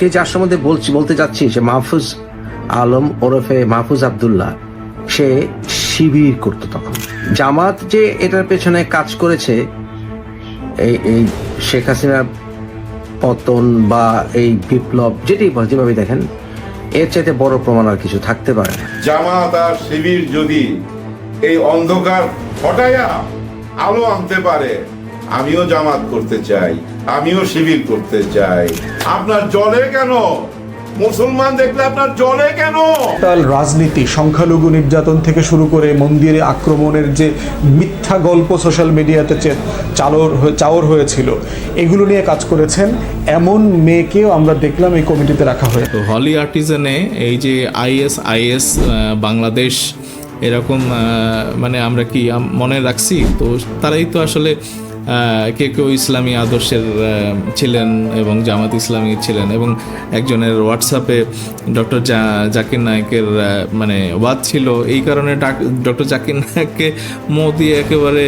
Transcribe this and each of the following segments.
কে যার সম্বন্ধে বলছি, বলতে যাচ্ছি যে মাহফুজ আলম ওরফে মাহফুজ আবদুল্লাহ। সে শিবির করত তখন। জামাত যে এটার পেছনে কাজ করেছে, এই এই শেখ হাসিনার পতন বা এই বিপ্লব যেটি যেভাবে দেখেন, এর চাইতে বড় প্রমাণ আর কিছু থাকতে পারে জামাত আর শিবির যদি এই অন্ধকার হটাইয়া আলো আনতে পারে আমিও জামাত করতে চাই আমিও শিবির করতে চাই। আপনার জলে কেন? মুসলমান দেখলে আপনার জলে কেন? তাল রাজনীতি সংখ্যালঘু নির্যাতন থেকে শুরু করে মন্দিরে আক্রমণের যে মিথ্যা গল্প সোশ্যাল মিডিয়াতে চালর হয়ে- চাওর হয়েছিল এগুলো নিয়ে কাজ করেছেন এমন মেয়েকেও আমরা দেখলাম এই কমিটিতে রাখা হয়েছে। তো হলি আর্টিজানে এই যে আইএস আইএস বাংলাদেশ এরকম মানে আমরা কি মনে রাখছি? তো তারাই তো আসলে আহ, কেউ কেউ ইসলামী আদর্শের ছিলেন এবং জামাত ইসলামী ছিলেন এবং একজনের হোয়াটসঅ্যাপে ডক্টর জাকির নায়কের মানে ওয়াদ ছিল এই কারণে ডক্টর জাকির নায়ককে মোদি একেবারে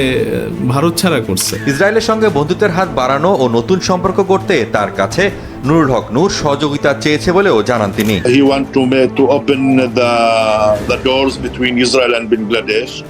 ভারত ছাড়া করছে। ইসরায়েলের সঙ্গে বন্ধুত্বের হাত বাড়ানো ও নতুন সম্পর্ক করতে তার কাছে নুরুল হক নূর সহযোগিতা চেয়েছে বলেও জানান তিনি.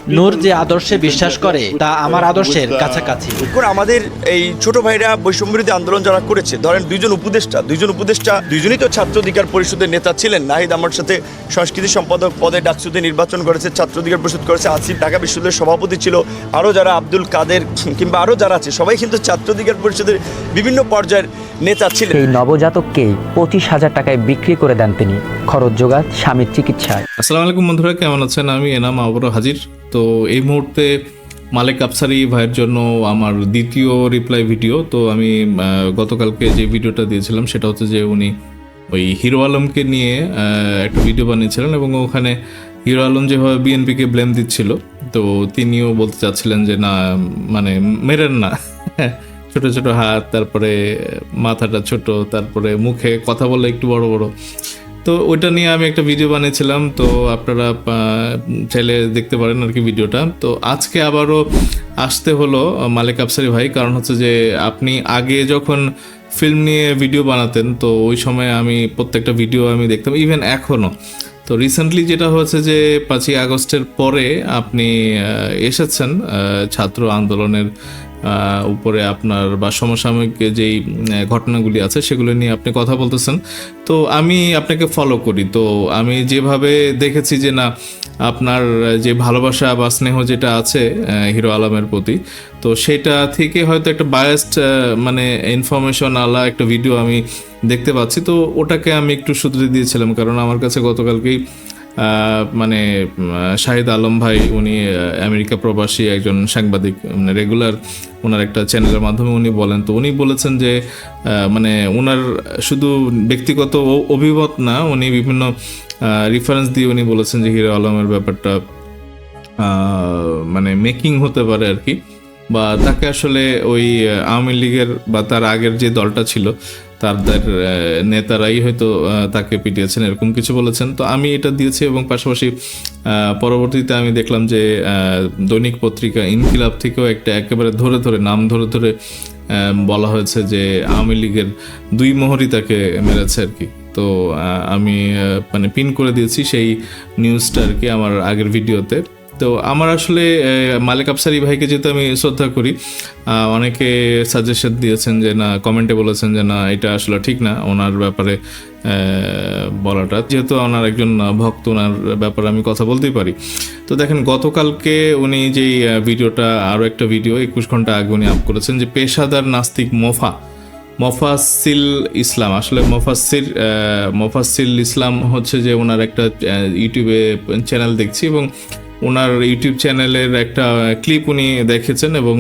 নূর যে আদর্শে বিশ্বাস করে তা আমার আদর্শের কাছাকাছি। এখন আমাদের এই ছোট ভাইরা বৈষম্য বৈষম্যবিরোধী আন্দোলন যারা করেছে ধরেন দুইজন উপদেষ্টা দুইজন উপদেষ্টা দুইজনই তো ছাত্র অধিকার পরিষদের নেতা ছিলেন। নাহিদ আমার সাথে সংস্কৃতি সম্পাদক পদে ডাকসুতে নির্বাচন করেছে ছাত্র অধিকার পরিষদ করেছে আসিফ ঢাকা বিশ্ববিদ্যালয়ের সভাপতি ছিল আরও যারা আব্দুল কাদের কিংবা আরও যারা আছে সবাই কিন্তু ছাত্র অধিকার পরিষদের বিভিন্ন পর্যায়ের নেতা ছিলেন। এই নবজাতককে পঁচিশ হাজার টাকায় বিক্রি করে দেন তিনি খরচ যোগান স্বামীর চিকিৎসায়। আসসালামু আলাইকুম বন্ধুরা কেমন আছেন? আমি এনাম আবারও হাজির। তো এই মুহূর্তে মালেক আফসারি ভাইয়ের জন্য আমার দ্বিতীয় রিপ্লাই ভিডিও তো আমি গতকালকে যে ভিডিওটা দিয়েছিলাম, সেটা হচ্ছে যে উনি ওই হিরো আলমকে নিয়ে একটা ভিডিও বানিয়েছিলেন এবং ওখানে হিরো আলম যেভাবে বিএনপিকে ব্লেম দিচ্ছিল, তো তিনিও বলতে চাচ্ছিলেন যে না মানে মেরেন না। ছোট ছোট হাত, তারপরে মাথাটা ছোট, তারপরে মুখে কথা বলে একটু বড় বড়। তো ওইটা নিয়ে আমি একটা ভিডিও বানিয়েছিলাম, তো আপনারা চাইলে দেখতে পারেন আর কি ভিডিওটা। তো আজকে আবারও আসতে হলো মালিক আফসারি ভাই, কারণ হচ্ছে যে আপনি আগে যখন ফিল্ম নিয়ে ভিডিও বানাতেন, তো ওই সময় আমি প্রত্যেকটা ভিডিও আমি দেখতাম ইভেন এখনও তো রিসেন্টলি যেটা হয়েছে যে পাঁচই আগস্টের পরে আপনি এসেছেন ছাত্র আন্দোলনের উপরে আপনার বা সমসাময়িক যেই ঘটনাগুলি আছে, সেগুলো নিয়ে আপনি কথা বলতেছেন। তো আমি আপনাকে ফলো করি। তো আমি যেভাবে দেখেছি যে না, আপনার যে ভালোবাসা বা স্নেহ যেটা আছে হিরো আলমের প্রতি, তো সেটা থেকে হয়তো একটা বায়াসড মানে ইনফরমেশন আলা একটা ভিডিও আমি দেখতে পাচ্ছি। তো ওটাকে আমি একটু শুধরে দিয়েছিলাম। কারণ আমার কাছে গতকালকেই মানে শাহিদ আলম ভাই, উনি আমেরিকা প্রবাসী, একজন সাংবাদিক মানে রেগুলার ওনার একটা চ্যানেলের মাধ্যমে উনি বলেন। তো উনি বলেছেন যে মানে ওনার শুধু ব্যক্তিগত অভিমত না, উনি বিভিন্ন রেফারেন্স দিয়ে উনি বলেছেন যে হিরো আলমের ব্যাপারটা মানে মেকিং হতে পারে আর কি। বা তাকে আসলে ওই, আওয়ামী লীগের বা তার আগের যে দলটা ছিল তাদের নেতারাই হয়তো তাকে পিটিয়েছেন, এরকম কিছু বলেছেন। তো আমি এটা দিয়েছি এবং পাশাপাশি পরবর্তীতে আমি দেখলাম যে দৈনিক পত্রিকা ইনকিলাব থেকেও একটা একেবারে ধরে ধরে, নাম ধরে ধরে বলা হয়েছে যে, আওয়ামী লীগের দুই মোহরই তাকে মেরেছে আর কি। তো আমি মানে পিন করে দিয়েছি সেই নিউজটা আর কি আমার আগের ভিডিওতে। তো আমার আসলে মালিক আফসারি ভাইকে যেহেতু আমি শ্রদ্ধা করি অনেকে সাজেশন দিয়েছেন যে, না কমেন্টে বলেছেন যে, না, এটা আসলে ঠিক না। ওনার ব্যাপারে বলাটা। যেহেতু ওনার একজন ভক্ত, ওনার ব্যাপারে আমি কথা বলতেই পারি। তো দেখেন, গতকালকে উনি যেই ভিডিওটা আরও একটা ভিডিও একুশ ঘণ্টা আগে উনি আপ করেছেন যে, পেশাদার নাস্তিক মোফা। মফাসিল ইসলাম। আসলে মফাসির মফাসিল ইসলাম হচ্ছে যে, ওনার একটা ইউটিউবে চ্যানেল দেখছি এবং ওনার ইউটিউব চ্যানেলের একটা ক্লিপ উনি দেখেছেন এবং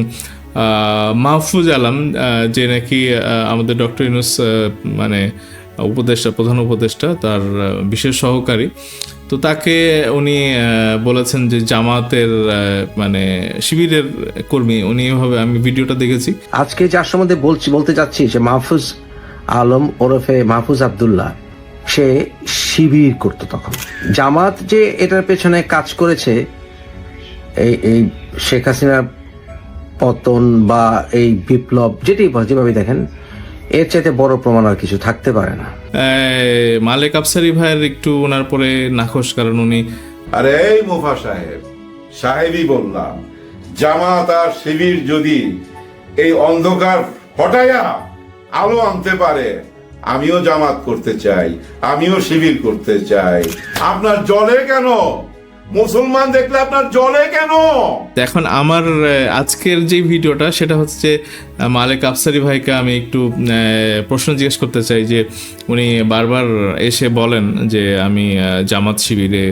মাহফুজ আলম যে নাকি আমাদের ডক্টর ইউনুস মানে উপদেষ্টা, প্রধান উপদেষ্টা, তার বিশেষ সহকারী। তো তাকে উনি বলেছেন যে জামাতের মানে শিবিরের কর্মী, উনি এভাবে, আমি ভিডিওটা দেখেছি। আজকে যার সম্বন্ধে বলছি, বলতে চাচ্ছি সে মাহফুজ আলম ওরফে মাহফুজ আবদুল্লাহ, সে শিবির করতো তখন। জামাত যে এটার পেছনে কাজ করেছে এই এই শেখ হাসিনার পতন বা এই বিপ্লব যেটি যেভাবে দেখেন এর চাইতে বড় প্রমাণ আর কিছু থাকতে পারে না। মালেক আফসারি ভাইয়ের একটু ওনার পরে নাখোশ কারণ উনি আরে এই মুফা সাহেব সাহেবই বললাম জামাত আর শিবির যদি এই অন্ধকার হটাইয়া আলো আনতে পারে আমিও জামাত করতে চাই, আমিও শিবির করতে চাই। আপনার জলে কেন? মুসলমান দেখলে আপনার জলে কেন? এখন আমার আজকের যে ভিডিওটা, সেটা হচ্ছে মালেক আফসারি ভাইকে আমি একটু প্রশ্ন জিজ্ঞেস করতে চাই যে উনি বারবার এসে বলেন যে আমি জামাত শিবিরে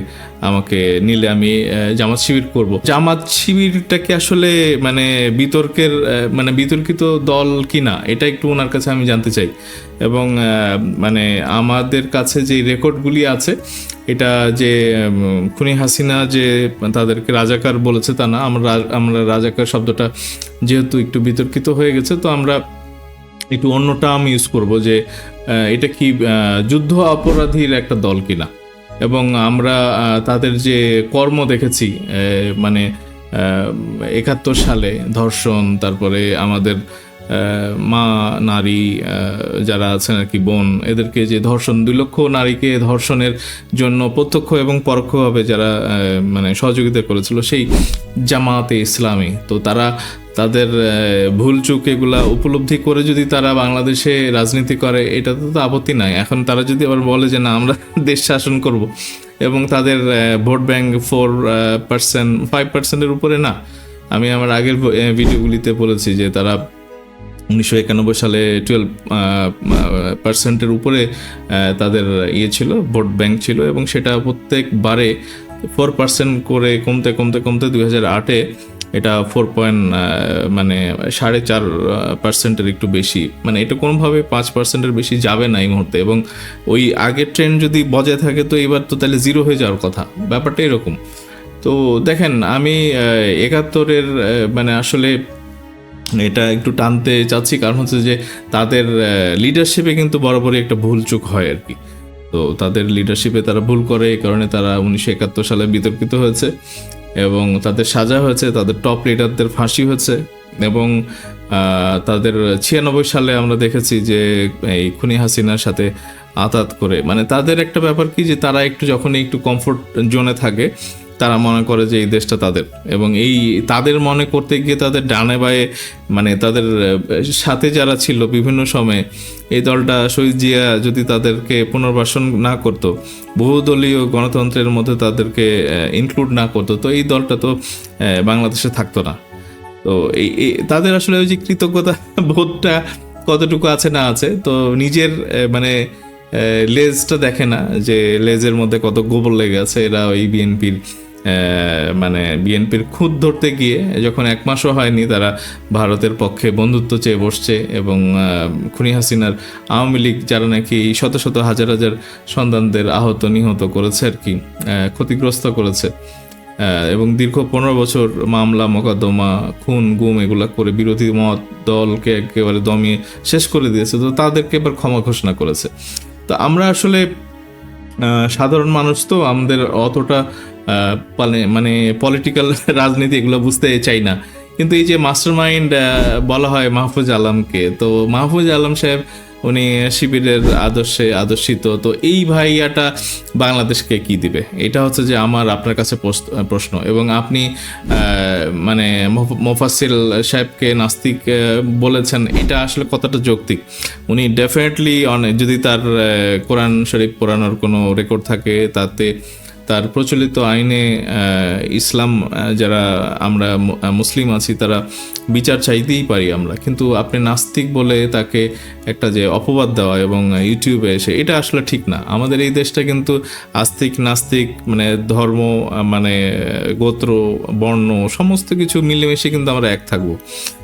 আমাকে নিলে আমি জামাত শিবির করব। জামাত শিবিরটা কি আসলে মানে বিতর্কের মানে বিতর্কিত দল কিনা, এটা একটু ওনার কাছে আমি জানতে চাই। এবং মানে আমাদের কাছে যে রেকর্ডগুলি আছে, এটা যে খুনি হাসিনা যে তাদেরকে রাজাকার বলেছে তা না, আমরা আমরা রাজাকার শব্দটা যেহেতু একটু বিতর্কিত হয়ে গেছে, তো আমরা একটু অন্য টার্ম ইউজ করব যে এটা কি যুদ্ধ অপরাধীর একটা দল কিনা। এবং আমরা তাদের যে কর্ম দেখেছি মানে একাত্তর সালে ধর্ষণ তারপরে আমাদের মা, নারী যারা আছেন আর কি, বোন, এদেরকে যে ধর্ষণ, দুই লক্ষ নারীকে ধর্ষণের জন্য প্রত্যক্ষ এবং পরোক্ষভাবে যারা মানে সহযোগিতা করেছিল সেই জামাতে ইসলামী। তো তারা তাদের ভুল চুক এগুলা উপলব্ধি করে যদি তারা বাংলাদেশে রাজনীতি করে এটাতে তো আপত্তি নাই। এখন তারা যদি আবার বলে যে, না, আমরা দেশ শাসন করব এবং তাদের vote bank four percent, five পার্সেন্টের উপরে না। আমি আমার আগের ভিডিওগুলিতে বলেছি যে তারা উনিশশো একানব্বই সালে টুয়েলভ পার্সেন্টের উপরে তাদের ইয়ে ছিল, ভোট ব্যাংক ছিল এবং সেটা প্রত্যেকবারে ফোর পার্সেন্ট করে কমতে কমতে কমতে দুই হাজার আটে এটা ফোর পয়েন্ট মানে সাড়ে চার পার্সেন্টের একটু বেশি। মানে এটা কোনোভাবে পাঁচ পার্সেন্টের বেশি যাবে না এই মুহূর্তে এবং ওই আগের ট্রেন্ড যদি বজায় থাকে তো এবার তো তাহলে জিরো হয়ে যাওয়ার কথা। ব্যাপারটা এরকম। তো দেখেন, আমি একাত্তরের মানে আসলে এটা একটু টানতে চাচ্ছি, কারণ হচ্ছে যে তাদের লিডারশিপে কিন্তু বরাবরই একটা ভুল চুক হয় আর কি। তো তাদের লিডারশিপে তারা ভুল করে, এই কারণে তারা উনিশশো একাত্তর সালে বিতর্কিত হয়েছে এবং তাদের সাজা হয়েছে, তাদের টপ লিডারদের ফাঁসি হয়েছে এবং তাদের ছিয়ানব্বই সালে আমরা দেখেছি যে এই খুনি হাসিনার সাথে আতাত করে। মানে তাদের একটা ব্যাপার কি যে তারা একটু যখন একটু কমফোর্ট জোনে থাকে তারা মনে করে যে এই দেশটা তাদের। এবং এই তাদের মনে করতে গিয়ে তাদের ডানে বায়ে মানে তাদের সাথে যারা ছিল বিভিন্ন সময়ে, এই দলটা শহীদ জিয়া যদি তাদেরকে পুনর্বাসন না করতো, বহুদলীয় গণতন্ত্রের মধ্যে তাদেরকে ইনক্লুড না করতো, তো এই দলটা তো বাংলাদেশে থাকতো না। তো এই তাদের আসলে ওই যে কৃতজ্ঞতা বোধটা কতটুকু আছে না আছে, তো নিজের মানে লেজটা দেখে না যে লেজের মধ্যে কত গোবর লেগে আছে, এরা ওই বিএনপির। মানে বিএনপির খুদ ধরতে গিয়ে যখন এক মাসও হয়নি, তারা ভারতের পক্ষে বন্ধুত্ব চেয়ে বসছে এবং খুনি হাসিনার আওয়ামী লীগ যারা নাকি শত শত হাজার হাজার সন্তানদের আহত নিহত করেছে আর কি ক্ষতিগ্রস্ত করেছে এবং দীর্ঘ পনেরো বছর মামলা, মোকদ্দমা, খুন, গুম এগুলা করে বিরোধী মত, দলকে একেবারে দমিয়ে শেষ করে দিয়েছে, তো তাদেরকে এবার ক্ষমা ঘোষণা করেছে। তো আমরা আসলে সাধারণ মানুষ তো, আমাদের অতটা মানে পলিটিক্যাল রাজনীতি এগুলো বুঝতে চাই না। কিন্তু এই যে মাস্টার মাইন্ড বলা হয় মাহফুজ আলমকে, তো মাহফুজ আলম সাহেব, উনি শিবিরের আদর্শে আদর্শিত, তো এই ভাইয়াটা বাংলাদেশকে কি দিবে? এটা হচ্ছে যে আমার, আপনার কাছে প্রশ্ন- এবং আপনি মানে মোফ- মোফাসিল সাহেবকে নাস্তিক বলেছেন, এটা আসলে কতটা যৌক্তিক? উনি ডেফিনেটলি অনেক যদি তার কোরআন শরীফ পড়ানোর কোনো রেকর্ড থাকে, তাতে তার প্রচলিত আইনে ইসলাম যারা আমরা মুসলিম আছি, তারা বিচার চাইতেই পারি আমরা। কিন্তু আপনি নাস্তিক বলে তাকে একটা যে অপবাদ দেওয়া এবং ইউটিউবে এসে, এটা আসলে ঠিক না। আমাদের এই দেশটা কিন্তু আস্তিক, নাস্তিক মানে ধর্ম মানে গোত্র, বর্ণ, সমস্ত কিছু মিলেমিশে কিন্তু আমরা এক থাকব।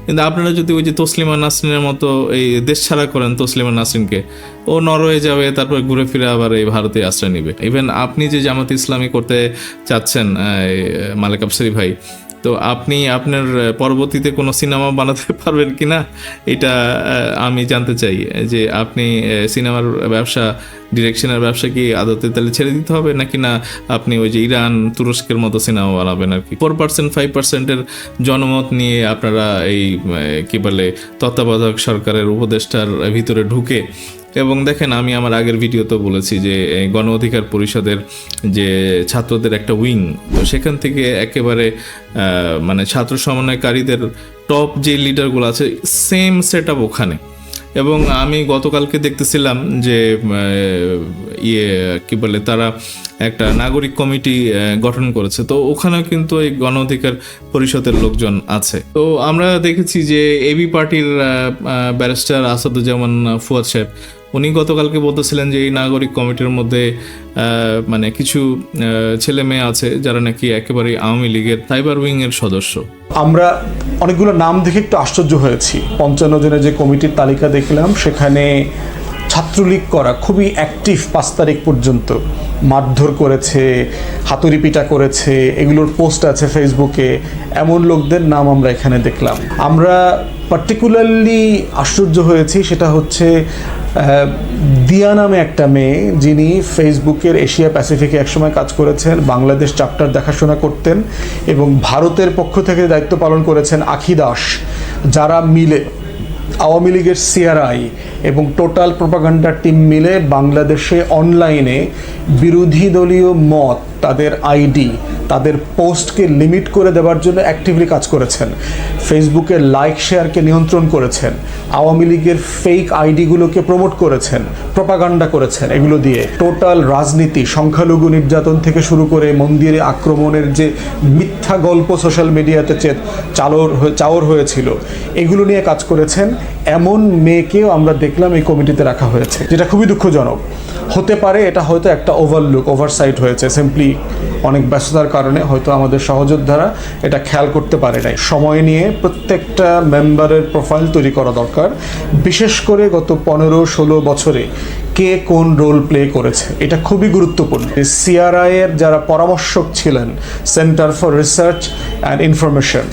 কিন্তু আপনারা যদি ওই যে তসলিমা নাসরিনের মতো এই দেশ ছাড়া করেন তসলিমা নাসরিনকে, ও নরওয়ে যাবে, তারপর ঘুরে ফিরে আবার এই ভারতে আশ্রয় নিবে। ইভেন আপনি যে জামাত ইসলামী করতে চাচ্ছেন মালেক আফসারি ভাই তো আপনি আপনার পরবর্তীতে কোনো সিনেমা বানাতে পারবেন কি না এটা আমি জানতে চাই, যে আপনি সিনেমার ব্যবসা, ডিরেকশনের ব্যবসা কি আদতে তাহলে ছেড়ে দিতে হবে, নাকি না আপনি ওই যে ইরান, তুরস্কের মতো সিনেমা বানাবেন আর কি? ফোর পার্সেন্ট ফাইভ পার্সেন্টের জনমত নিয়ে আপনারা এই কি বলে, তত্ত্বাবধায়ক সরকারের উপদেষ্টার ভিতরে ঢুকে এবং দেখেন, আমি আমার আগের ভিডিওতে বলেছি যে গণ অধিকার পরিষদের যে ছাত্রদের একটা উইং, তো সেখান থেকে একেবারে মানে ছাত্র সমন্বয়কারীদের টপ যে লিডারগুলো আছে, সেম সেট আপ ওখানে। এবং আমি গতকালকে দেখতেছিলাম যে ইয়ে কি বলে, তারা একটা নাগরিক কমিটি গঠন করেছে। তো ওখানেও কিন্তু এই গণ অধিকার পরিষদের লোকজন আছে। তো আমরা দেখেছি যে, এবি পার্টির ব্যারিস্টার আসাদুজ্জামান ফুয়াদ সাহেব উনি গতকালকে বলতেছিলেন যে এই নাগরিক কমিটির মধ্যে মানে কিছু ছেলে মেয়ে আছে যারা নাকি একেবারে আওয়ামী লীগের সাইবার উইং এর সদস্য। আমরা অনেকগুলো নাম দেখে একটু আশ্চর্য হয়েছি। পঞ্চান্ন জনের যে কমিটির তালিকা দেখলাম, সেখানে ছাত্রলীগ করা খুবই অ্যাক্টিভ পাঁচ তারিখ পর্যন্ত। মারধর করেছে, হাতুড়ি পিটা করেছে, এগুলোর পোস্ট আছে ফেসবুকে এমন লোকদের নাম আমরা এখানে দেখলাম। আমরা পার্টিকুলারলি আশ্চর্য হয়েছি, সেটা হচ্ছে দিয়া নামে একটা মেয়ে যিনি ফেসবুকের এশিয়া প্যাসিফিকে একসময় কাজ করেছেন, বাংলাদেশ চ্যাপ্টার দেখাশোনা করতেন এবং ভারতের পক্ষ থেকে দায়িত্ব পালন করেছেন আখি দাস, যারা মিলে, আওয়ামী লীগের সিআরআই এবং টোটাল প্রোপাগান্ডার টিম মিলে বাংলাদেশে অনলাইনে বিরোধী দলীয় মত তাদের আইডি, তাদের পোস্টকে লিমিট করে দেওয়ার জন্য অ্যাক্টিভলি কাজ করেছেন। ফেসবুকে লাইক, শেয়ারকে নিয়ন্ত্রণ করেছেন। আওয়ামী লীগের ফেক আইডিগুলোকে প্রমোট করেছেন প্রপাগান্ডা করেছেন এগুলো দিয়ে। টোটাল রাজনীতি, সংখ্যালঘু নির্যাতন থেকে শুরু করে মন্দিরে আক্রমণের যে মিথ্যা গল্প সোশ্যাল মিডিয়াতে চে- চালর চাওর হয়েছিল, এগুলো নিয়ে কাজ করেছেন। এমন মেয়েকেও আমরা দেখলাম এই কমিটিতে রাখা হয়েছে, যেটা খুবই দুঃখজনক। হতে পারে, এটা হয়তো একটা ওভারলুক ওভারসাইট হয়েছে। সিম্পলি অনেক ব্যস্ততার কারণে হয়তো আমাদের সহযোদ্ধারা এটা খেয়াল করতে পারে নাই। সময় নিয়ে প্রত্যেকটা মেম্বারের প্রোফাইল তৈরি করা দরকার। বিশেষ করে গত পনেরো, ষোলো বছরে কে কোন রোল প্লে করেছে, এটা খুবই গুরুত্বপূর্ণ। সিআরআই এর যারা পরামর্শক ছিলেন centre for research and information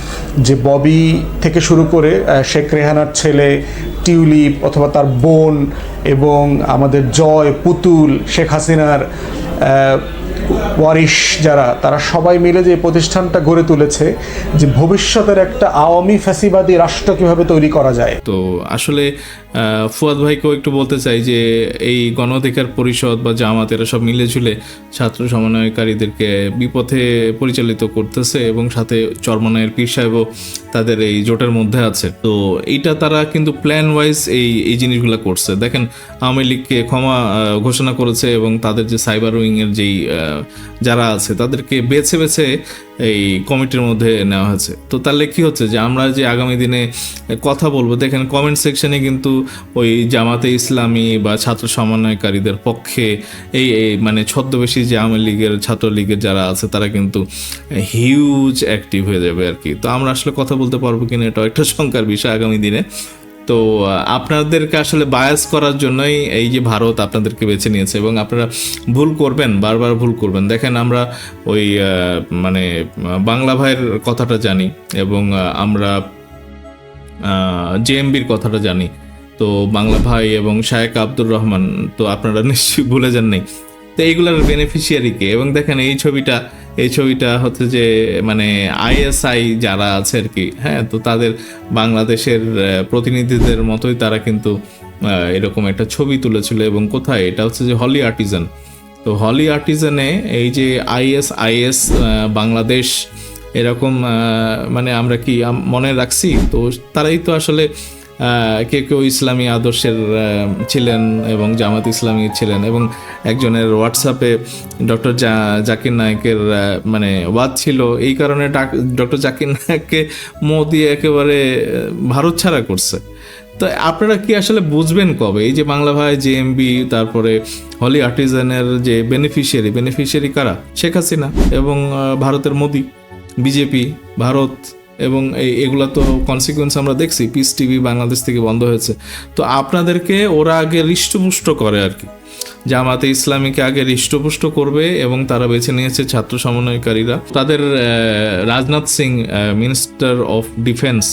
যে ববি থেকে শুরু করে শেখ রেহানার ছেলে, টিউলিপ অথবা তার বোন এবং আমাদের জয়, পুতুল, শেখ হাসিনার ওয়ারিশ যারা, তারা সবাই মিলে যে প্রতিষ্ঠানটা গড়ে তুলেছে, যে ভবিষ্যতের একটা আওয়ামী ফ্যাসিবাদী রাষ্ট্র কীভাবে তৈরি করা যায়। তো আসলে ফুয়াদ ভাইকেও একটু বলতে চাই যে এই গণ অধিকার পরিষদ বা জামাত, এরা সব মিলে ঝুলে ছাত্র সমন্বয়কারীদেরকে বিপথে পরিচালিত করতেছে এবং সাথে চরমনায়ের পীর সাহেবও তাদের এই জোটের মধ্যে আছে। তো এইটা তারা কিন্তু প্ল্যান ওয়াইজ এই এই জিনিসগুলো করছে। দেখেন, আওয়ামী লীগকে ক্ষমা ঘোষণা করেছে এবং তাদের যে সাইবার উইংয়ের যেই যারা আছে তাদেরকে বেছে বেছে এই কমিটির মধ্যে নেওয়া হয়েছে। তো তাহলে কি হচ্ছে যে আমরা যে আগামী দিনে কথা বলব, দেখেন কমেন্ট সেকশনে কিন্তু ওই জামাতে ইসলামী বা ছাত্র সমন্বয়কারীদের পক্ষে এই মানে ছদ্মবেশী যে আওয়ামী লীগের ছাত্রলীগের যারা আছে, তারা কিন্তু হিউজ অ্যাক্টিভ হয়ে যাবে আর কি। তো আমরা আসলে কথা বলতে পারব কিনা এটা একটা শঙ্কার বিষয় আগামী দিনে। তো আপনাদেরকে আসলে বায়াস করার জন্যই এই যে ভারত আপনাদেরকে বেছে নিয়েছে এবং আপনারা ভুল করবেন, বারবার ভুল করবেন। দেখেন আমরা ওই মানে বাংলা ভাইয়ের কথাটা জানি এবং আমরা জেএমবির কথাটা জানি। তো বাংলা ভাই এবং শায়েক আব্দুর রহমান তো আপনারা নিশ্চয়ই ভুলে যান নাই তো এইগুলোর বেনিফিশিয়ারিকে এবং দেখেন এই ছবিটা এই ছবিটা হচ্ছে যে মানে আইএসআই যারা আছে আর কি হ্যাঁ তো তাদের বাংলাদেশের প্রতিনিধিদের মতোই তারা কিন্তু এরকম একটা ছবি তুলেছিল। এবং কোথায়? এটা হচ্ছে যে হলি আর্টিজান তো হলি আর্টিজানে এই যে আইএস আইএস বাংলাদেশ এরকম মানে আমরা কি মনে রাখছি? তো তারাই তো আসলে কেউ কেউ ইসলামী আদর্শের ছিলেন এবং জামাত ইসলামী ছিলেন এবং একজনের হোয়াটসঅ্যাপে ডক্টর জাকির নায়কের মানে ওয়াদ ছিল। এই কারণে ডক্টর জাকির নায়ককে মোদি একেবারে ভারত ছাড়া করছে। তো আপনারা কি আসলে বুঝবেন কবে? এই যে বাংলা ভাই জেএমবি তারপরে হলি আর্টিজানের যে বেনিফিশিয়ারি বেনিফিশিয়ারি কারা? শেখ হাসিনা এবং ভারতের মোদি, বিজেপি, ভারত। এবং এগুলা তো কনসিকুয়েন্স আমরা দেখছি পিস টিভি বাংলাদেশ থেকে বন্ধ হয়েছে। তো আপনাদেরকে ওরা আগে হৃষ্টপুষ্ট করে আর কি। জামাতে ইসলামীকে আগে হৃষ্টপুষ্ট করবে এবং তারা বেছে নিয়েছে ছাত্র সমন্বয়কারীরা। তাদের Rajnath Singh minister of defence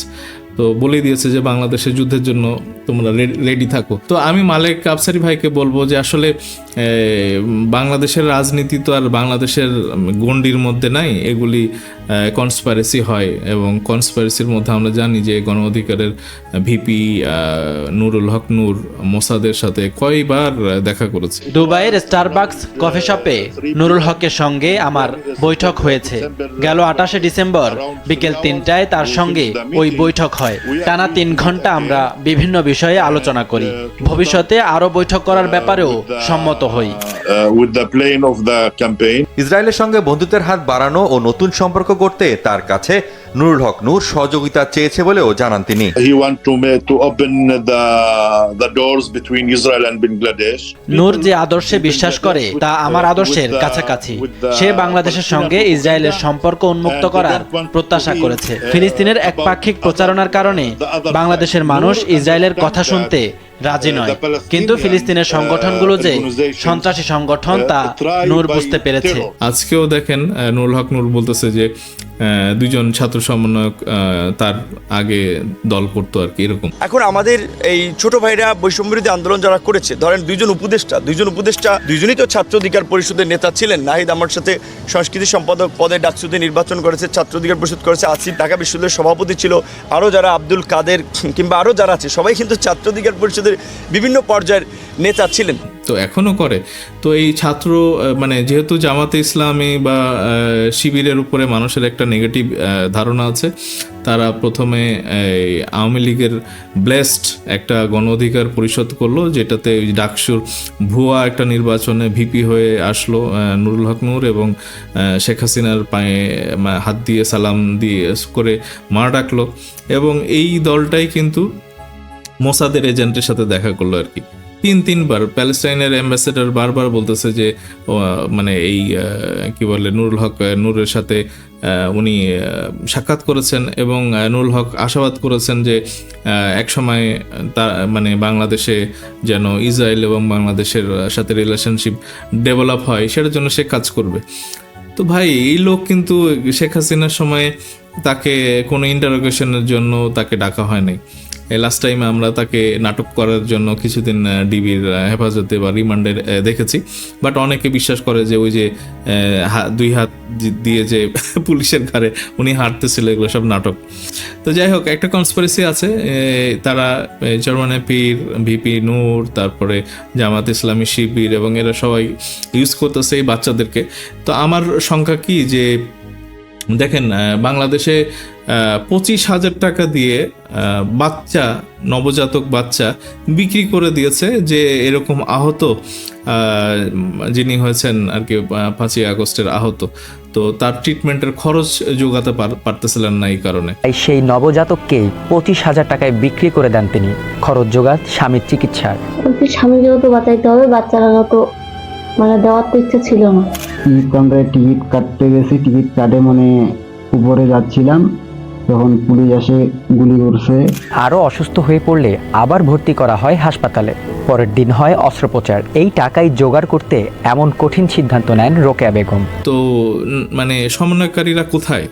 তো বলে দিয়েছে যে বাংলাদেশের যুদ্ধের জন্য তোমরা রেডি থাকো। তো আমি মালেক আফসারি ভাইকে বলব যে আসলে বাংলাদেশের রাজনীতি তো আর বাংলাদেশের গণ্ডির মধ্যে নাই, এগুলি কনসপারেসি হয় এবং কনসপারেসির মধ্যে আমরা জানি যে গণ অধিকারের ভিপি নুরুল হক, নূর মোসাদের সাথে কয়বার দেখা করেছে। দুবাইয়ের স্টারবাকস কফি শপে নুরুল হকের সঙ্গে আমার বৈঠক হয়েছে। গেল আঠাশে ডিসেম্বর বিকেল তিনটায় তার সঙ্গে ওই বৈঠক হয়। টানা তিন ঘণ্টা আমরা বিভিন্ন বিষয়ে আলোচনা করি। ভবিষ্যতে আরও বৈঠক করার ব্যাপারেও সম্মত হই। Uh, with the plane of the ইসরায়েলের সঙ্গে বন্ধুত্বের হাত বাড়ানো ও নতুন সম্পর্ক করতে তার কাছে নুরুল হক নূর সহযোগিতা চেয়েছে বলেও জানান তিনি। He want to make, to open the the doors between Israel and Bangladesh. নূর যে আদর্শে বিশ্বাস করে তা আমার আদর্শের কাছাকাছি। সে বাংলাদেশের সঙ্গে ইসরায়েলের সম্পর্ক উন্মুক্ত করার প্রত্যাশা করেছে। ফিলিস্তিনের একপাক্ষিক প্রচারণার কারণে বাংলাদেশের মানুষ ইসরায়েলের কথা শুনতে রাজি নয়। কিন্তু ফিলিস্তিনের সংগঠনগুলো যে সন্ত্রাসী সংগঠন তা নূর বুঝতে পেরেছে। আজকেও দেখেন আহ, নুরুল হক নূর বলতেছে যে দুজন ছাত্র সমন্বয়ক তার আগে দল করতো আর কি, এরকম। এখন আমাদের এই ছোট ভাইরা বৈষম্যবিরোধী আন্দোলন যারা করেছে, ধরেন দুইজন উপদেষ্টা দুইজন উপদেষ্টা দুইজনই তো ছাত্র অধিকার পরিষদের নেতা ছিলেন। নাহিদ আমার সাথে সংস্কৃতি সম্পাদক পদে ডাকসুতে নির্বাচন করেছে, ছাত্র অধিকার পরিষদ করেছে আসিফ ঢাকা বিশ্ববিদ্যালয়ের সভাপতি ছিল। আরও যারা আব্দুল কাদের, কিংবা আরও যারা আছে, সবাই কিন্তু ছাত্র অধিকার পরিষদের বিভিন্ন পর্যায়ের নেতা ছিলেন। তো এখনও করে। তো এই ছাত্র মানে যেহেতু জামাতে ইসলামী বা শিবিরের উপরে মানুষের একটা নেগেটিভ ধারণা আছে, তারা প্রথমে আওয়ামী লীগের ব্লেসড একটা গণ অধিকার পরিষদ করল, যেটাতে ডাকসুর ভুয়া একটা নির্বাচনে ভিপি হয়ে আসলো নুরুল হক নূর এবং শেখ হাসিনার পায়ে হাত দিয়ে সালাম দিয়ে করে মা ডাকলো। এবং এই দলটাই কিন্তু মোসাদের এজেন্টের সাথে দেখা করল আর কি। তিন, তিনবার। প্যালেস্টাইনের অ্যাম্বাসেডার বারবার বলতেছে যে মানে এই কি বলে, নুরুল হক নূরের সাথে উনি সাক্ষাৎ করেছেন এবং নুরুল হক আশাবাদ করেছেন যে এক সময় তা মানে বাংলাদেশে যেন ইসরায়েল এবং বাংলাদেশের সাথে রিলেশনশিপ ডেভেলপ হয়, সেটার জন্য সে কাজ করবে। তো ভাই, এই লোক কিন্তু শেখ হাসিনার সময় তাকে কোনো ইন্টারোগেশনের জন্য তাকে ডাকা হয় নাই। লাস্ট টাইম আমরা তাকে নাটক করার জন্য কিছুদিন ডিবির হেফাজতে বা রিমান্ডে দেখেছি। বাট অনেকে বিশ্বাস করে যে ওই যে দুই হাত দিয়ে যে পুলিশের ঘাড়ে উনি হাঁটতেছিল, এগুলো সব নাটক। তো যাই হোক, একটা কনসপারেসি আছে তারা জার্মানে পীর ভিপি নূর তারপরে জামাত ইসলামী শিবির এবং এরা সবাই ইউজ করতেছে এই বাচ্চাদেরকে। তো আমার সংখ্যা কি যে দেখেন বাংলাদেশে পঁচিশ হাজার টাকা দিয়ে বাচ্চা নবজাতক বাচ্চা বিক্রি করে দিয়েছে যে এরকম আহত যিনি হয়েছেন আর কি পাঁচই আগস্টের আহত। তো তার ট্রিটমেন্টের খরচ যোগাতে পার- পারতেছিলেন না এই কারণে। তাই সেই নবজাতককেই পঁচিশ হাজার টাকায় বিক্রি করে দেন তিনি। খরচ যোগাত স্বামীর চিকিৎসার স্বামীকেও তো বাঁচাইতে হবে বাচ্চারাও তো মানে দেওয়ার তো ইচ্ছা ছিল না। টিকিট কাউন্টারে টিকিট কাটতে গেছি টিকিট কাটে মানে উপরে যাচ্ছিলাম তখন পুলিশ এসে গুলি করছে। আরও অসুস্থ হয়ে পড়লে আবার ভর্তি করা হয় হাসপাতালে। পরের দিন হয় অস্ত্রোপচার। এই টাকাই জোগাড় করতে এমন কঠিন সিদ্ধান্ত নেন রোকেয়া বেগম। তো মানে সমন্বয়কারীরা কোথায়?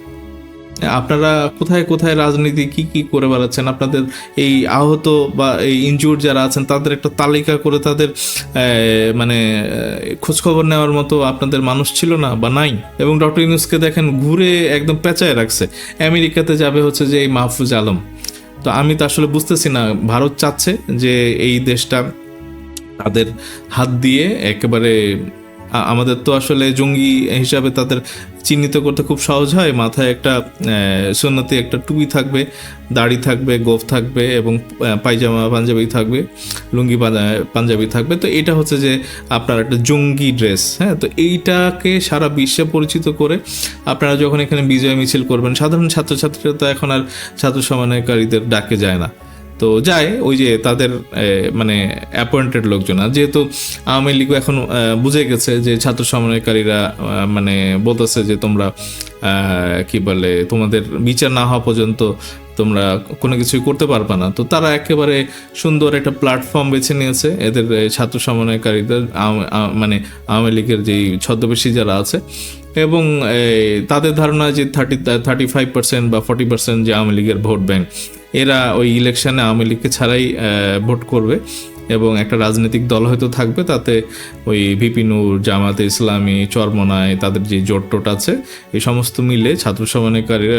আপনারা কোথায় কোথায় রাজনীতি কি কি করে বেড়াচ্ছেন? আপনাদের এই আহত বা এই ইনজুর যারা আছেন, তাদের একটা তালিকা করে তাদের মানে খোঁজখবর নেওয়ার মতো আপনাদের মানুষ ছিল না বা নাই? এবং ডক্টর ইউনুসকে দেখেন, ঘুরে একদম পেঁচায় রাখছে। আমেরিকাতে যাবে হচ্ছে যে এই মাহফুজ আলম। তো আমি তো আসলে বুঝতেছি না, ভারত চাচ্ছে যে এই দেশটা তাদের হাত দিয়ে একেবারে আমাদের তো আসলে জঙ্গি হিসাবে তাদের চিহ্নিত করতে খুব সহজ হয়। মাথায় একটা সুন্নতি, একটা টুপি থাকবে, দাড়ি থাকবে, গোফ থাকবে এবং পায়জামা, পাঞ্জাবি থাকবে, লুঙ্গি, পাঞ্জা- পাঞ্জাবি থাকবে। তো এটা হচ্ছে যে আপনার একটা জঙ্গি ড্রেস হ্যাঁ? তো এইটাকে সারা বিশ্বে পরিচিত করে আপনারা যখন এখানে বিজয় মিছিল করবেন, সাধারণ ছাত্রছাত্রীরা তো এখন আর ছাত্র সমন্বয়কারীদের ডাকে যায় না। তো যায়, ওই যে তাদের মানে অ্যাপয়েন্টেড লোকজন। আর যেহেতু আওয়ামী লীগ এখন বুঝে গেছে যে ছাত্র সমন্বয়কারীরা মানে বলতেছে যে তোমরা কি বলে, তোমাদের বিচার না হওয়া পর্যন্ত তোমরা কোনো কিছুই করতে পারবে না। তো তারা একেবারে সুন্দর একটা প্ল্যাটফর্ম বেছে নিয়েছে। এদের ছাত্র সমন্বয়কারীদের মানে আওয়ামী লীগের যেই ছদ্মবেশী যারা আছে এবং তাদের ধারণা যে থার্টি থার্টি ফাইভ পার্সেন্ট বা ফর্টি পার্সেন্ট যে আওয়ামী লীগের ভোট ব্যাংক এরা ওই ইলেকশনে আওয়ামী লীগকে ছাড়াই ভোট করবে এবং একটা রাজনৈতিক দল হয়তো থাকবে। তাতে ওই ভিপি নূর জামাতে ইসলামী, চরমনায় তাদের যে জোট টোট আছে, এই সমস্ত মিলে ছাত্র সমন্বয়কারীরা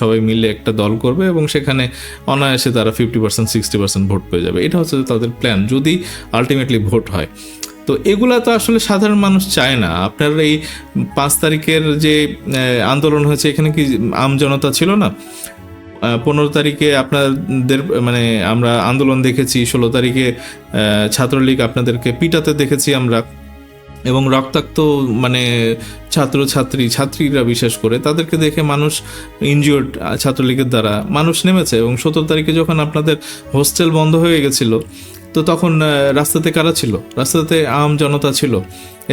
সবাই মিলে একটা দল করবে এবং সেখানে অনায়াসে তারা fifty percent sixty percent vote পেয়ে যাবে। এটা হচ্ছে তাদের প্ল্যান যদি আলটিমেটলি ভোট হয়। তো এগুলা তো আসলে সাধারণ মানুষ চায় না। আপনার এই পাঁচ তারিখের যে আন্দোলন হয়েছে, এখানে কি আম জনতা ছিল না? পনেরো তারিখে আপনাদের মানে আমরা আন্দোলন দেখেছি, ষোলো তারিখে ছাত্রলীগ আপনাদেরকে পিটাতে দেখেছি আমরা। এবং রক্তাক্ত মানে ছাত্র ছাত্রী ছাত্রীরা বিশেষ করে, তাদেরকে দেখে মানুষ ইনজিওর্ড ছাত্রলীগের দ্বারা মানুষ নেমেছে। এবং সতেরো তারিখে যখন আপনাদের হোস্টেল বন্ধ হয়ে গেছিল তো তখন রাস্তাতে কারা ছিল? রাস্তাতে আম জনতা ছিল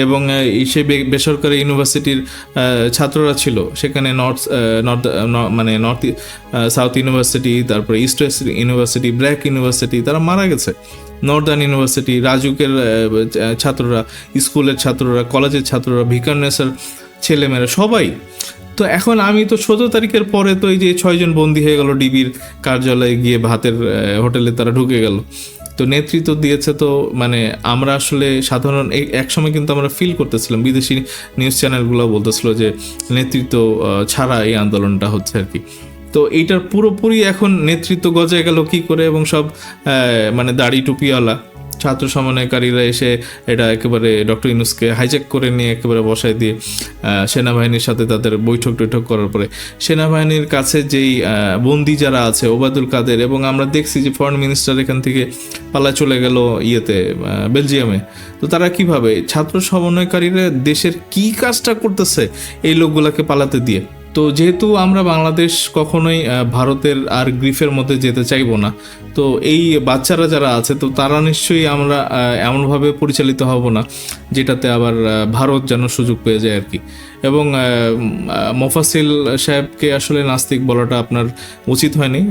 এবং সে বেসরকারি ইউনিভার্সিটির ছাত্ররা ছিল। সেখানে নর্থ নর্থ মানে নর্থ সাউথ ইউনিভার্সিটি, তারপরে east west university, BRAC university, তারা মারা গেছে। নর্দার্ন ইউনিভার্সিটি, রাজুকের ছাত্ররা, স্কুলের ছাত্ররা, কলেজের ছাত্ররা, ভিকারনেসের ছেলেমেয়েরা, সবাই। তো এখন আমি তো সতেরো তারিখের পরে তো এই যে ছয়জন বন্দী হয়ে গেল ডিবির কার্যালয়ে গিয়ে ভাতের হোটেলে তারা ঢুকে গেল। তো নেতৃত্ব দিয়েছে তো মানে আমরা আসলে সাধারণ একসময় কিন্তু আমরা ফিল করতেছিলাম। বিদেশি নিউজ চ্যানেলগুলো বলতেছিল যে নেতৃত্ব ছাড়া এই আন্দোলনটা হচ্ছে আর কি। তো এইটার পুরোপুরি এখন নেতৃত্ব গজায় গেল কি করে এবং সব মানে দাড়ি টুপিওয়ালা। ছাত্র সমন্বয়কারীরা এসে এটা একেবারে ডক্টর ইনুসকে হাইজ্যাক করে নিয়ে একেবারে বসায় দিয়ে সেনাবাহিনীর সাথে তাদের বৈঠক টৈঠক করার পরে সেনাবাহিনীর কাছে যেই বন্দী যারা আছে, ওবায়দুল কাদের এবং আমরা দেখছি যে ফরেন মিনিস্টার এখান থেকে পালা চলে গেল ইয়েতে বেলজিয়ামে। তো তারা কীভাবে? ছাত্র সমন্বয়কারীরা দেশের কি কাজটা করতেছে এই লোকগুলাকে পালাতে দিয়ে? তো যেহেতু আমরা বাংলাদেশ কখনোই ভারতের আর গ্রিফের মধ্যে যেতে চাইব না, তো এই বাচ্চারা যারা আছে, তো তারা নিশ্চয়ই আমরা এমনভাবে পরিচালিত হব না, যেটাতে আবার ভারত যেন সুযোগ পেয়ে যায় আর কি। এবং মোফাসিল সাহেবকে আসলে নাস্তিক বলাটা আপনার উচিত হয়নি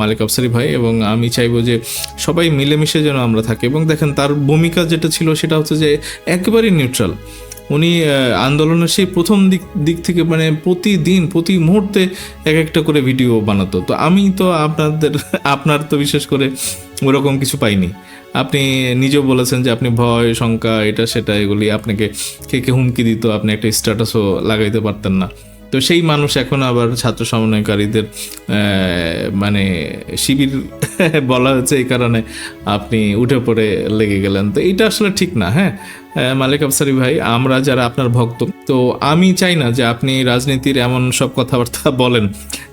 মালিক আফসারি ভাই, এবং আমি চাইব যে সবাই মিলেমিশে যেন আমরা থাকি। এবং দেখেন, তার ভূমিকা যেটা ছিল সেটা হচ্ছে যে, একেবারেই নিউট্রাল উনি আন্দোলনের সেই প্রথম দিক দিক থেকে মানে প্রতিদিন, প্রতি মুহূর্তে এক একটা করে ভিডিও বানাতো। তো আমি তো আপনাদের, আপনার তো বিশেষ করে ওরকম কিছু পাইনি। আপনি নিজেও বলেছেন যে আপনি ভয়, শঙ্কা, এটা, সেটা, এগুলি আপনাকে কে কে হুমকি দিত, আপনি একটা স্ট্যাটাসও লাগাইতে পারতেন না। তো সেই মানুষ এখন আবার ছাত্র সমন্বয়কারীদের মানে শিবির বলা হয়েছে এই কারণে আপনি উঠে পড়ে লেগে গেলেন। তো এটা আসলে ঠিক না হ্যাঁ? মালিক আফসারি ভাই, আমরা যারা আপনার ভক্ত, তো আমি চাই না যে আপনি রাজনীতির এমন সব কথাবার্তা বলেন,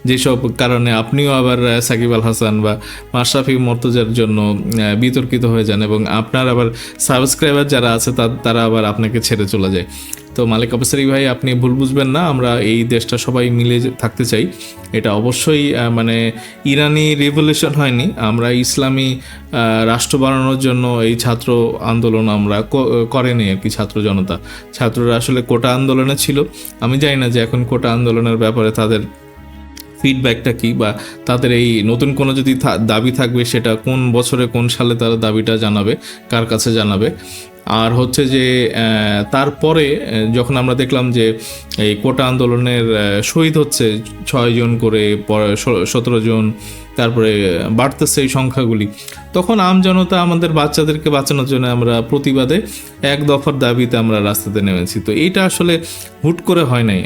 যেসব কারণে আপনিও আবার সাকিব আল হাসান বা মাশরাফি মর্তজার জন্য বিতর্কিত হয়ে যান এবং আপনার আবার সাবস্ক্রাইবার যারা আছে তারা আবার আপনাকে ছেড়ে চলে যায়। তো মালিক আফসারি ভাই, আপনি ভুল বুঝবেন না, আমরা এই দেশটা সবাই মিলে থাকতে চাই। এটা অবশ্যই মানে ইরানি রেভলিউশন হয়নি, আমরা ইসলামী রাষ্ট্র বানানোর জন্য এই ছাত্র আন্দোলন আমরা করেনি আর কি ছাত্র জনতা। ছাত্ররা আসলে কোটা আন্দোলনে ছিল। আমি জানি না যে এখন কোটা আন্দোলনের ব্যাপারে তাদের ফিডব্যাকটা কি বা তাদের এই নতুন কোনো যদি দাবি থাকবে সেটা কোন বছরে কোন সালে তারা দাবিটা জানাবে, কার কাছে জানাবে। আর হচ্ছে যে তারপরে যখন আমরা দেখলাম যে এই কোটা আন্দোলনের শহীদ হচ্ছে ছয়জন করে সতেরো জন তারপরে বাড়তেছে এই সংখ্যাগুলি। তখন আম জনতা আমাদের বাচ্চাদেরকে বাঁচানোর জন্য আমরা প্রতিবাদে এক দফার দাবিতে আমরা রাস্তাতে নেমেছি। তো এইটা আসলে হুট করে হয় নাই।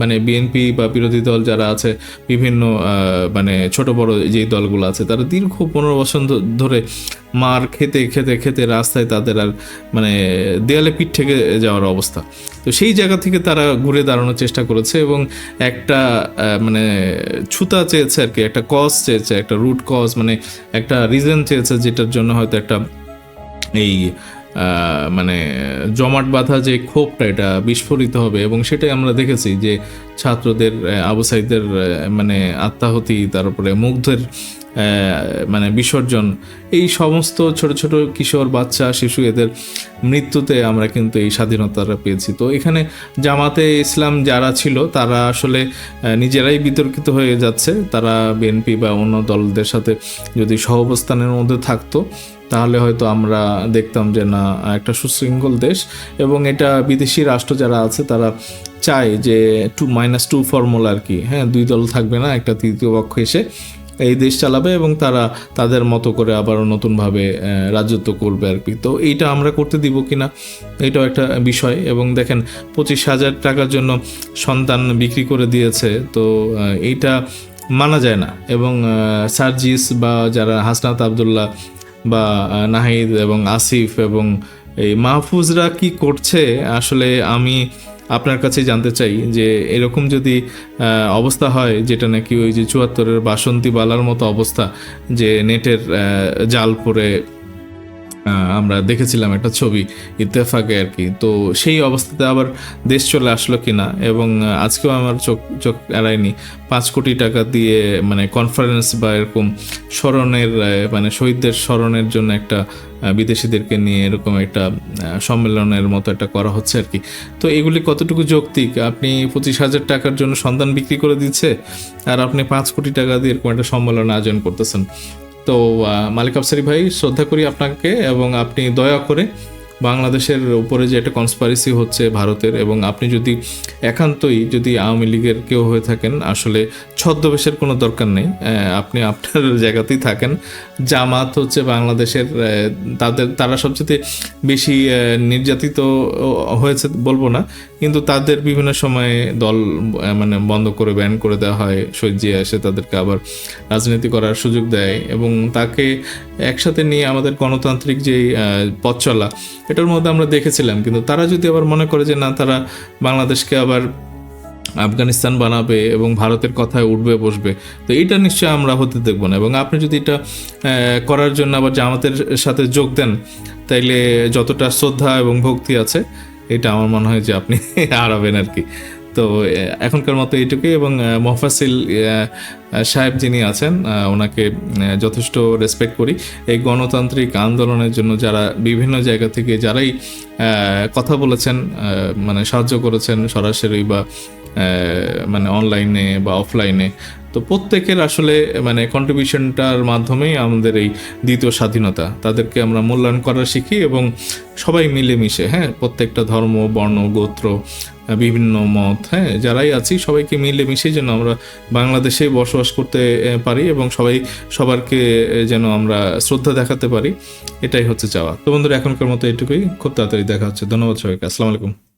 মানে বিএনপি বা বিরোধী দল যারা আছে, বিভিন্ন মানে ছোট বড় যেই দলগুলো আছে, তারা দীর্ঘ পনেরো বছর ধরে মার খেতে খেতে খেতে রাস্তায় তাদের আর মানে দেয়ালে পিঠ থেকে যাওয়ার অবস্থা। তো সেই জায়গা থেকে তারা ঘুরে দাঁড়ানোর চেষ্টা করেছে এবং একটা মানে ছুতা চেয়েছে আর কি, একটা কজ চেয়েছে। একটা রুট কজ মানে একটা রিজন চেয়েছে যেটার জন্য হয়তো একটা এই মানে জমাট বাঁধা যে ক্ষোভটা এটা বিস্ফোরিত হবে। এবং সেটাই আমরা দেখেছি যে ছাত্রদের আহ, আবু সাইদের মানে আত্মাহতি তারপরে মুগ্ধের মানে বিসর্জন। এই সমস্ত ছোট ছোট কিশোর, বাচ্চা, শিশু এদের মৃত্যুতে আমরা কিন্তু এই স্বাধীনতাটা পেয়েছি। তো এখানে জামাতে ইসলাম যারা ছিল, তারা আসলে নিজেরাই বিতর্কিত হয়ে যাচ্ছে। তারা বিএনপি বা অন্য দলদের সাথে যদি সহাবস্থানের মধ্যে থাকতো, তাহলে হয়তো আমরা দেখতাম যে, না, একটা সুশৃঙ্খল দেশ। এবং এটা বিদেশি রাষ্ট্র যারা আছে, তারা চায় যে টু মাইনাস টু ফর্মুলা আর কি। হ্যাঁ দুই দল থাকবে না, একটা তৃতীয় পক্ষ এসে এই দেশ চালাবে এবং তারা তাদের মতো করে আবার নতুনভাবে রাজত্ব করবে আর কি। তো এইটা আমরা করতে দিব কিনা, এটাও একটা বিষয়। এবং দেখেন, পঁচিশ হাজার টাকার জন্য সন্তান বিক্রি করে দিয়েছে, তো এইটা মানা যায় না। এবং সার্জিস বা যারা হাসনাত আবদুল্লাহ বা নাহিদ এবং আসিফ এবং এই মাহফুজরা কি করছে, আসলে আমি আপনার কাছে জানতে চাই যে এরকম যদি অবস্থা হয় যেটা নাকি ওই যে চুয়াত্তরের বাসন্তী বালার মতো অবস্থা, যে নেটের জাল পরে আমরা দেখেছিলাম একটা ছবি, ইত্তেফাকে আর কি। তো সেই অবস্থাতে আবার দেশ চলে আসলো কিনা এবং আজকেও আমার চোখ চোখ এড়ায়নি। পাঁচ কোটি টাকা দিয়ে মানে কনফারেন্স বা এরকম স্মরণের মানে শহীদদের স্মরণের জন্য একটা বিদেশিদেরকে নিয়ে এরকম একটা সম্মেলনের মতো একটা করা হচ্ছে আর কি। তো এগুলি কতটুকু যৌক্তিক? আপনি পঁচিশ হাজার টাকার জন্য সন্ধান বিক্রি করে দিচ্ছে, আর আপনি পাঁচ কোটি টাকা দিয়ে এরকম একটা সম্মেলন আয়োজন করতেছেন। তো মালিক আফসারি ভাই, শ্রদ্ধা করি আপনাকে এবং আপনি দয়া করে বাংলাদেশের উপরে যে একটা কনসপারেসি হচ্ছে ভারতের এবং আপনি যদি একান্তই যদি আওয়ামী লীগের কেউ হয়ে থাকেন, আসলে ছদ্মবেশের কোনো দরকার নেই। আপনি আপনার জায়গাতেই থাকেন। জামাত হচ্ছে বাংলাদেশের তাদের, তারা সবচেয়ে বেশি নির্যাতিত হয়েছে বলব না। কিন্তু তাদের বিভিন্ন সময়ে দল মানে বন্ধ করে ব্যান করে দেওয়া হয়, শহীদ জিয়া এসে তাদেরকে আবার রাজনীতি করার সুযোগ দেয় এবং তাকে একসাথে নিয়ে আমাদের গণতান্ত্রিক যে পথ চলা, এটার মধ্যে আমরা দেখেছিলাম। কিন্তু তারা যদি আবার মনে করে যে না, তারা বাংলাদেশকে আবার আফগানিস্তান বানাবে এবং ভারতের কথায় উঠবে, বসবে, তো এটা নিশ্চয়ই আমরা হতে দেখব না। এবং আপনি যদি এটা করার জন্য আবার জামাতের সাথে যোগ দেন, তাইলে যতটা শ্রদ্ধা এবং ভক্তি আছে এটা আমার মনে হয় যে আপনি হারাবেন আর কি। তো এখনকার মতো এইটুকুই এবং মফাসিল সাহেব যিনি আছেন ওনাকে যথেষ্ট রেসপেক্ট করি। এই গণতান্ত্রিক আন্দোলনের জন্য যারা বিভিন্ন জায়গা থেকে যারাই কথা বলেছেন মানে সাহায্য করেছেন সরাসরি বা মানে অনলাইনে বা অফলাইনে তো প্রত্যেকের আসলে মানে কন্ট্রিবিউশনটার মাধ্যমেই আমাদের এই দ্বিতীয় স্বাধীনতা। তাদেরকে আমরা মূল্যায়ন করা শিখি এবং সবাই মিলেমিশে হ্যাঁ প্রত্যেকটা ধর্ম, বর্ণ, গোত্র বিভিন্ন মত হ্যাঁ যারাই আছি, সবাইকে মিলেমিশে যেন আমরা বাংলাদেশে বসবাস করতে পারি এবং সবাই সবারকে যেন আমরা শ্রদ্ধা দেখাতে পারি, এটাই হচ্ছে চাওয়া। তো বন্ধুরা, এখনকার মতো এটুকুই। খুব তাড়াতাড়ি দেখা হচ্ছে। ধন্যবাদ সবাইকে। আসসালামু আলাইকুম।